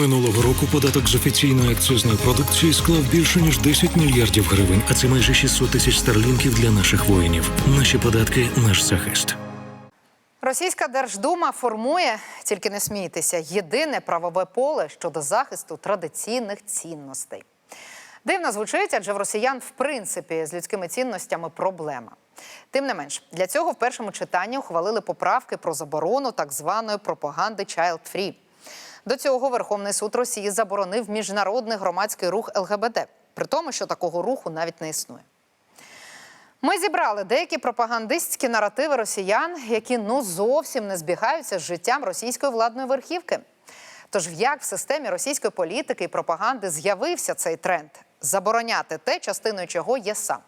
Минулого року податок з офіційної акцизної продукції склав більше ніж 10 мільярдів гривень, а це майже 600 тисяч старлінків для наших воїнів. Наші податки наш захист. Російська Держдума формує, тільки не смійтеся, єдине правове поле щодо захисту традиційних цінностей. Дивно звучить, адже в росіян, в принципі, з людськими цінностями проблема. Тим не менш, для цього в першому читанні ухвалили поправки про заборону так званої пропаганди Child Free. До цього Верховний суд Росії заборонив міжнародний громадський рух ЛГБТ, при тому, що такого руху навіть не існує. Ми зібрали деякі пропагандистські наративи росіян, які ну зовсім не збігаються з життям російської владної верхівки. Тож як в системі російської політики і пропаганди з'явився цей тренд забороняти те, частиною чого є сам,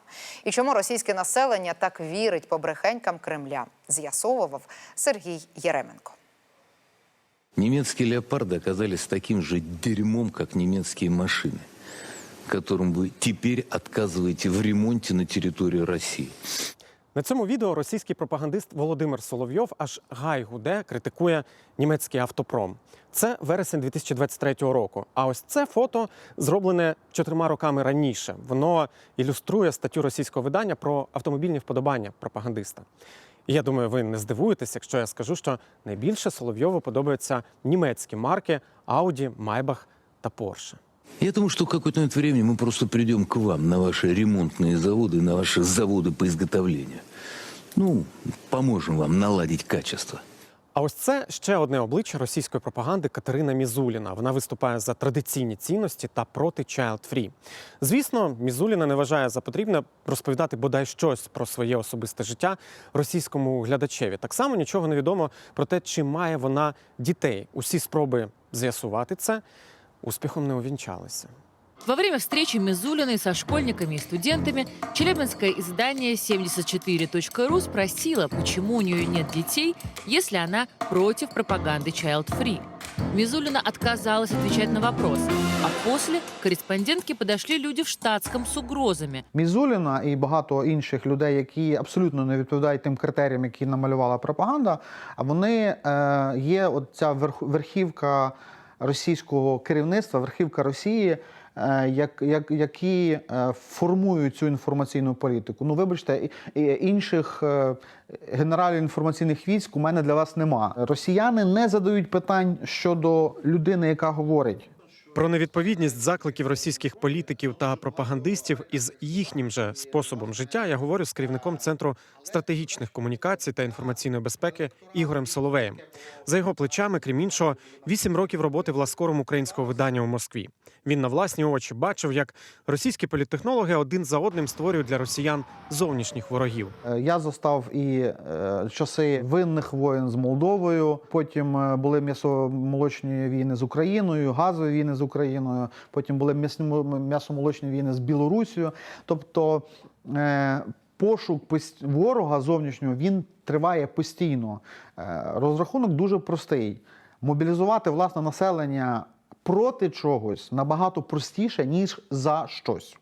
і чому російське населення так вірить побрехенькам Кремля, з'ясовував Сергій Єременко. Немецкие леопарды оказались таким же дерьмом, как немецкие машины, которым вы теперь отказываете в ремонте на территории России. На цьому відео російський пропагандист Володимир Соловйов аж гай гуде критикує німецький автопром. Це вересень 2023 року. А ось це фото зроблене чотирма роками раніше. Воно ілюструє статтю російського видання про автомобільні вподобання пропагандиста. І я думаю, ви не здивуєтесь, якщо я скажу, що найбільше Соловйову подобаються німецькі марки Audi, Maybach та Porsche. Я думаю, что в какой-то момент времени мы просто придем к вам на ваши ремонтные заводы, на ваши заводы по изготовлению. Ну, поможем вам наладить качество. А ось це ще одне обличчя російської пропаганди Катерина Мізуліна. Вона виступає за традиційні цінності та проти child free. Звісно, Мізуліна не вважає за потрібне розповідати бодай щось про своє особисте життя російському глядачеві. Так само нічого не відомо про те, чи має вона дітей. Усі спроби з'ясувати це успіхом не увінчалися. Во время встречи Мизулиной со школьниками и студентами челябинское издание 74.ru спросило, почему у нее нет детей, если она против пропаганды Child Free. Мизулина отказалась отвечать на вопрос, а после к корреспондентке подошли люди в штатском с угрозами. Мізуліна і багато інших людей, які абсолютно не відповідають тим критеріям, які намалювала пропаганда. А вони е, є от ця верх, верхівка російського керівництва, верхівка Росії. Е, Як, як, які е, формують цю інформаційну політику. Ну, вибачте, інших е, генералів інформаційних військ у мене для вас нема. Росіяни не задають питань щодо людини, яка говорить. Про невідповідність закликів російських політиків та пропагандистів із їхнім же способом життя я говорю з керівником центру стратегічних комунікацій та інформаційної безпеки Ігорем Соловеєм. За його плечами, крім іншого, вісім років роботи власкором українського видання у Москві. Він на власні очі бачив, як російські політтехнологи один за одним створюють для росіян зовнішніх ворогів. Е, Я застав і е, часи винних воєн з Молдовою. Потім е, були м'ясомолочні війни з Україною, газові війни з Україною. Потім були м'ясомолочні війни з Білорусією. Тобто е, пошук ворога зовнішнього він триває постійно. Е, Розрахунок дуже простий: мобілізувати власне населення проти чогось набагато простіше ніж за щось.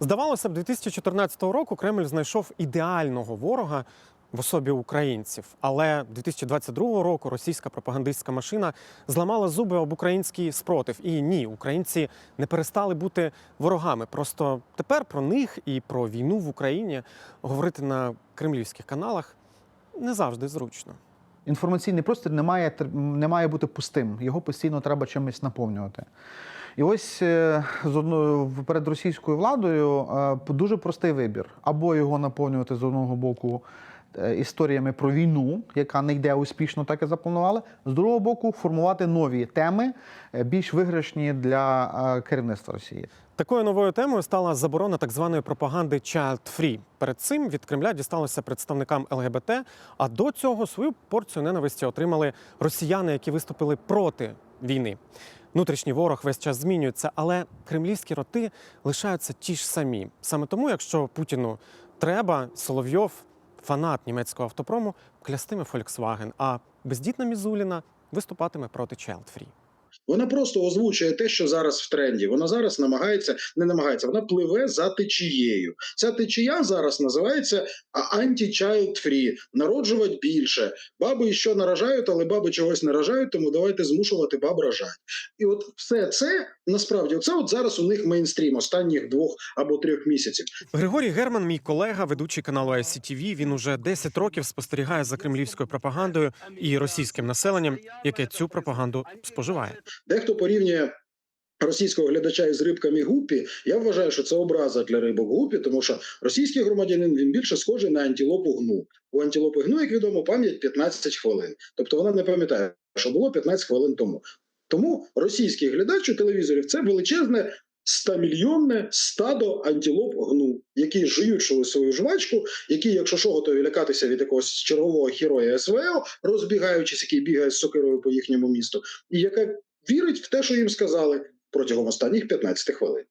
Здавалося б, 2014 року Кремль знайшов ідеального ворога в особі українців. Але 2022 року російська пропагандистська машина зламала зуби об український спротив. І ні, українці не перестали бути ворогами. Просто тепер про них і про війну в Україні говорити на кремлівських каналах не завжди зручно. Інформаційний простір не має, не має бути пустим, його постійно треба чимось наповнювати. І ось е, з одно, перед російською владою е, дуже простий вибір: або його наповнювати з одного боку історіями про війну, яка не йде успішно, так і запланували, з другого боку, формувати нові теми, е, більш виграшні для е, керівництва Росії. Такою новою темою стала заборона так званої пропаганди Child Free. Перед цим від Кремля дісталося представникам ЛГБТ. А до цього свою порцію ненависті отримали росіяни, які виступили проти війни. Внутрішній ворог весь час змінюється, але кремлівські роти лишаються ті ж самі. Саме тому, якщо Путіну треба, Соловйов, фанат німецького автопрому, клястиме Volkswagen, а бездітна Мізуліна виступатиме проти Child. Вона просто озвучує те, що зараз в тренді. Вона зараз намагається, не намагається, вона пливе за течією. Ця течія зараз називається anti-child free, народжувати більше. Баби що наражають, але баби чогось наражають, тому давайте змушувати баб рожати. І от все це насправді це от зараз у них мейнстрім останніх двох або трьох місяців. Григорій Герман, мій колега, ведучий каналу ICTV, Він уже 10 років спостерігає за кремлівською пропагандою і російським населенням, яке цю пропаганду споживає. Дехто порівнює російського глядача із рибками гупі. Я вважаю, що це образа для рибок гупі, тому що російський громадянин він більше схожий на антилопу гну. У антилопи гну, як відомо, пам'ять 15 хвилин. Тобто вона не пам'ятає, що було 15 хвилин тому. Тому російський глядач у телевізорів це величезне. 100-мільйонне стадо антилоп гну, які жують свою- жвачку, які, якщо що, готові лякатися від якогось чергового героя СВО, розбігаючись, який бігає з сокирою по їхньому місту, і яка вірить в те, що їм сказали протягом останніх 15 хвилин.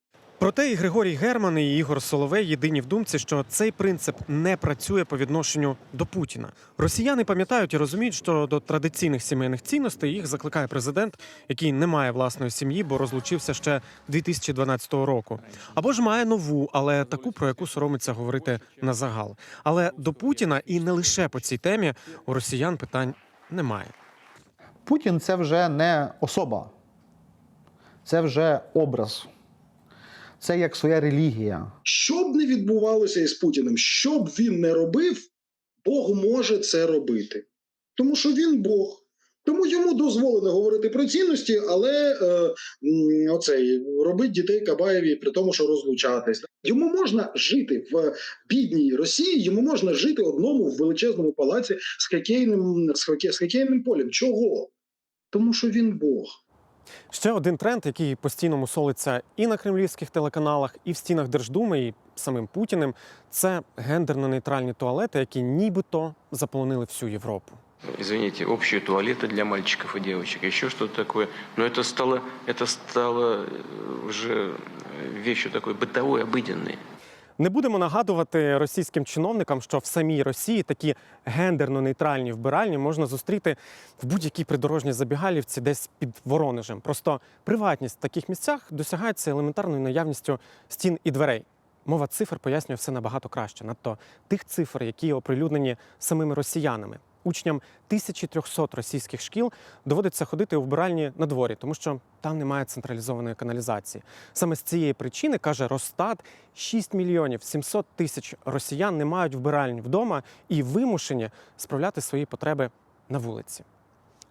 Проте і Григорій Герман, і Ігор Соловей єдині в думці, що цей принцип не працює по відношенню до Путіна. Росіяни пам'ятають і розуміють, що до традиційних сімейних цінностей їх закликає президент, який не має власної сім'ї, бо розлучився ще 2012 року. Або ж має нову, але таку, про яку соромиться говорити на загал. Але до Путіна і не лише по цій темі у росіян питань немає. Путін це вже не особа, це вже образ. Це як своя релігія. Що б не відбувалося із Путіним, що б він не робив, Бог може це робити. Тому що він Бог. Тому йому дозволено говорити про цінності, але е, оцей робить дітей Кабаєві при тому, що розлучатись. Йому можна жити в бідній Росії, йому можна жити одному в величезному палаці з хокейним, з, хоке, з хокейним полем. Чого? Тому що він Бог. Ще один тренд, який постійно мусолиться і на кремлівських телеканалах, і в стінах Держдуми, і самим Путіним, це гендерно-нейтральні туалети, які нібито заполонили всю Європу. извините, общие туалеты для мальчиков и девочек, еще что-то такое. Но это стало, это стало э, уже вещью такой бытовой, обыденной. Не будемо нагадувати російським чиновникам, що в самій Росії такі гендерно-нейтральні вбиральні можна зустріти в будь-якій придорожній забігалівці, десь під Воронежем. Просто приватність в таких місцях досягається елементарною наявністю стін і дверей. Мова цифр пояснює все набагато краще, надто тих цифр, які оприлюднені самими росіянами. Учням 1300 російських шкіл доводиться ходити у вбиральні на дворі, тому що там немає централізованої каналізації. Саме з цієї причини каже Росстат, 6 мільйонів 700 тисяч росіян не мають вбиральні вдома і вимушені справляти свої потреби на вулиці.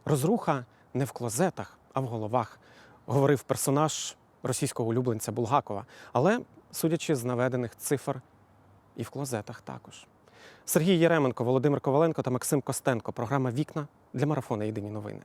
Розруха не в клозетах, а в головах, говорив персонаж російського улюбленця Булгакова. Але, судячи з наведених цифр, і в клозетах також. Сергій Єременко, Володимир Коваленко та Максим Костенко. Програма Вікна для марафону Єдині новини.